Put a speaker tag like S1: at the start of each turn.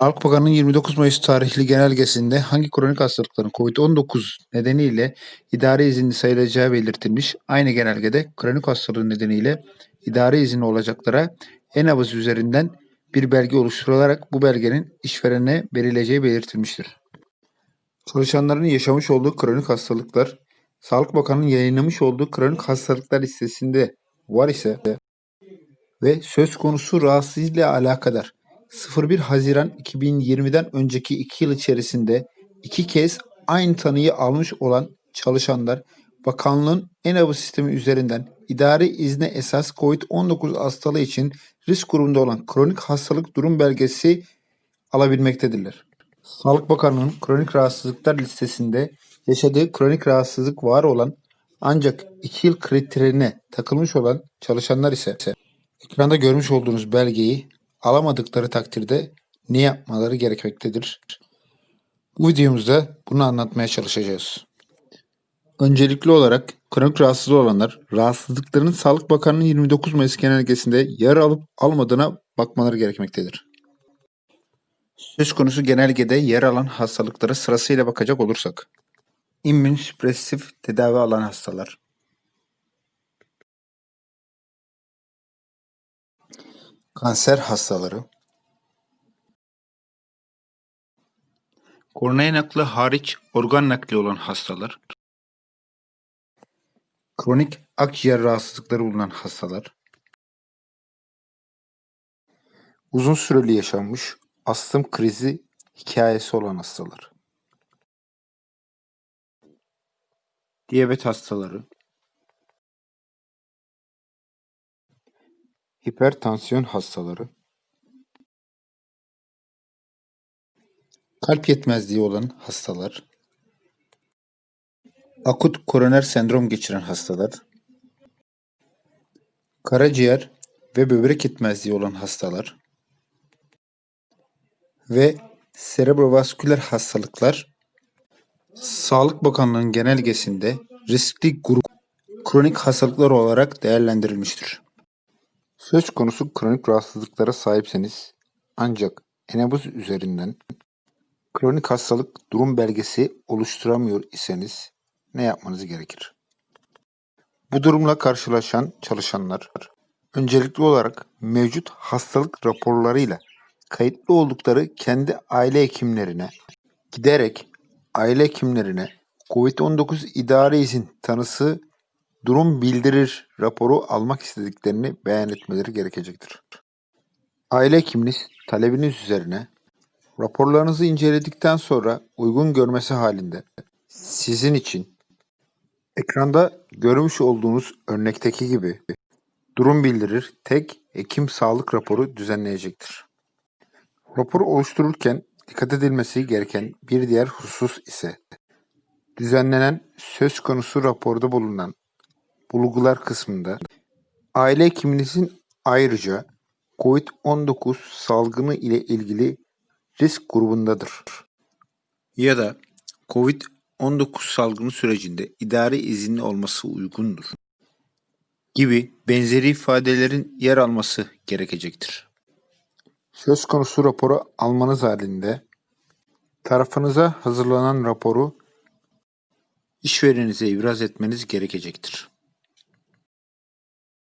S1: Sağlık Bakanı'nın 29 Mayıs tarihli genelgesinde hangi kronik hastalıkların COVID-19 nedeniyle idari izinli sayılacağı belirtilmiş. Aynı genelgede kronik hastalığı nedeniyle idari izinli olacaklara en-nabız üzerinden bir belge oluşturularak bu belgenin işverene verileceği belirtilmiştir. Çalışanların yaşamış olduğu kronik hastalıklar, Sağlık Bakanı'nın yayınlamış olduğu kronik hastalıklar listesinde var ise ve söz konusu rahatsızlık ile alakadar 01 Haziran 2020'den önceki 2 yıl içerisinde iki kez aynı tanıyı almış olan çalışanlar bakanlığın en sistemi üzerinden idari izne esas COVID-19 hastalığı için risk grubunda olan kronik hastalık durum belgesi alabilmektedirler. Sağlık Bakanlığı'nın kronik rahatsızlıklar listesinde yaşadığı kronik rahatsızlık var olan ancak 2 yıl kriterine takılmış olan çalışanlar ise ekranda görmüş olduğunuz belgeyi alamadıkları takdirde ne yapmaları gerekmektedir? Bu videomuzda bunu anlatmaya çalışacağız. Öncelikli olarak kronik rahatsızlığı olanlar rahatsızlıklarının Sağlık Bakanlığı'nın 29 Mayıs genelgesinde yer alıp almadığına bakmaları gerekmektedir. Söz konusu genelgede yer alan hastalıklara sırasıyla bakacak olursak. İmmünsüpresif tedavi alan hastalar. Kanser hastaları. Kornea nakli hariç organ nakli olan hastalar. Kronik akciğer rahatsızlıkları bulunan hastalar. Uzun süreli yaşanmış astım krizi hikayesi olan hastalar. Diyabet hastaları. Hipertansiyon hastaları. Kalp yetmezliği olan hastalar. Akut koroner sendrom geçiren hastalar. Karaciğer ve böbrek yetmezliği olan hastalar ve serebrovasküler hastalıklar Sağlık Bakanlığı'nın genelgesinde riskli grup kronik hastalıklar olarak değerlendirilmiştir. Söz konusu kronik rahatsızlıklara sahipseniz ancak enabuz üzerinden kronik hastalık durum belgesi oluşturamıyor iseniz ne yapmanız gerekir? Bu durumla karşılaşan çalışanlar öncelikli olarak mevcut hastalık raporlarıyla kayıtlı oldukları kendi aile hekimlerine giderek aile hekimlerine COVID-19 idari izin tanısı durum bildirir raporu almak istediklerini beyan etmeleri gerekecektir. Aile hekiminiz talebiniz üzerine raporlarınızı inceledikten sonra uygun görmesi halinde sizin için ekranda görmüş olduğunuz örnekteki gibi durum bildirir tek hekim sağlık raporu düzenleyecektir. Raporu oluştururken dikkat edilmesi gereken bir diğer husus ise düzenlenen söz konusu raporda bulunan bulgular kısmında aile hekiminizin ayrıca COVID-19 salgını ile ilgili risk grubundadır ya da COVID-19 salgını sürecinde idari izinli olması uygundur gibi benzeri ifadelerin yer alması gerekecektir. Söz konusu raporu almanız halinde tarafınıza hazırlanan raporu işvereninize ibraz etmeniz gerekecektir.